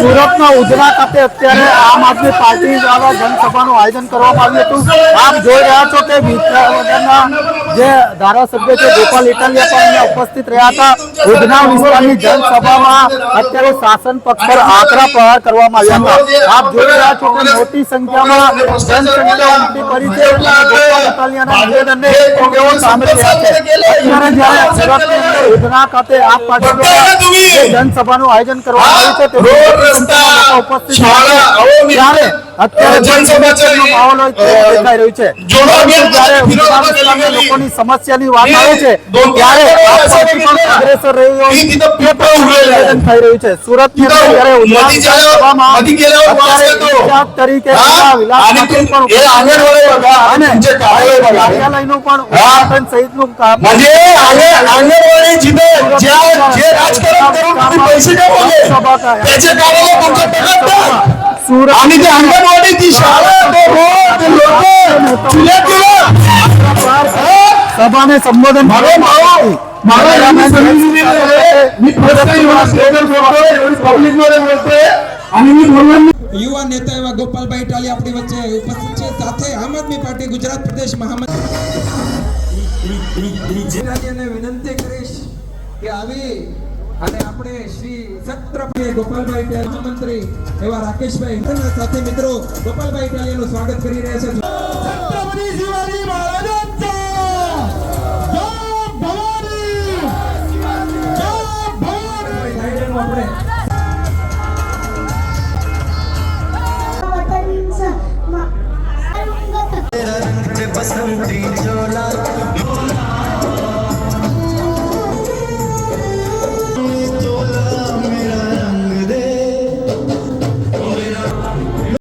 સુરતના ઉધના ખાતે અત્યારે આમ આદમી પાર્ટી દ્વારા જનસભાનું આયોજન કરવામાં આવ્યું હતું. આપ જોઈ રહ્યા છો કે વિદ્યાનગરના જે ધારાસભ્ય છે, ગોપાલ ઇટાલિયા પણ ઉપસ્થિત રહ્યા હતા. ઉધના વિસ્તારની જનસભામાં અત્યારે શાસન પક્ષ પર આકરા પ્રહાર કરવામાં આવ્યા હતા. આપ જોઈ રહ્યા છો કે મોટી સંખ્યામાં જનસંખ્યા ઉમટી પડી છે ગોપાલ ઇટાલિયાના નિવેદનને તેઓ સામે રહ્યા છે. અત્યારે જ્યારે સુરતની અંદર ઉધના ખાતે આપ પાર્ટી જનસભાનું આયોજન કરવામાં આવ્યું છે অবস্থা ઉપસ્થિત રહ્યા છે. ત્યારે અત્યારે જનસભા છે જનસભાનો માહોલ હોય તે દેખાઈ રહ્યું છે જોડો અભિયાન જ્યારે વિરોધ ઉધના વિસ્તારના કરી લોકોની સમસ્યાની વાત આવે છે દો- ત્યારે આપ પાર્ટી પણ દો- અગ્રેસર રહી હોય ઈ તો તે પીપળો પણ ઉભેલા. નિવેદન થઈ રહ્યું છે સુરતની અંદર જ્યારે ઉધના મોદી ચાલો, વિધાનસભામાં મોદી ગેલો, અત્યારે વાંચે તો. ઇન્ચાર્જ તરીકે હા? પેલા વિલાસ આની ઠાકોર તું- પણ એ આંગણવાડી વાળા, અને જે કાર્યાલય વાળા. કાર્યાલયનું પણ હા? ઉદ્ઘાટન સહિતનું કામ म्हणजे आंगण आंगणवाडी जिथे ज्या जे राजकारण करून तुम्ही पैसे काय बोलले त्याचे कार्यालय तुमच्या टकात द्या. સુરત आणि ते अंगणवाडी ती शाळा तो रोड ते लोक चुल्या केलं સભાને સંબોધન મારો મારો મારો यांनी संधी आहे मी फर्स्ट टाइम मला स्टेजवर बोलतोय एवढी पब्लिक मध्ये बोलतोय आणि मी बोलणार नाही. યુવા નેતા એવા ગોપાલભાઈ ટાલી આપણી વચ્ચે ઉપસ્થિત છે સાથે આમ આદમી પાર્ટી ગુજરાત પ્રદેશ મહામંત્રી વિનંતી કરીશ કે આવી અને આપણે શ્રી છત્રપતિ ગોપાલભાઈ મહામંત્રી એવા રાકેશભાઈ સાથે મિત્રો ગોપાલભાઈ ટાલિયાનું સ્વાગત કરી રહ્યા છે છત્રપતિ શિવાજી મહારાજ पसंदी चोला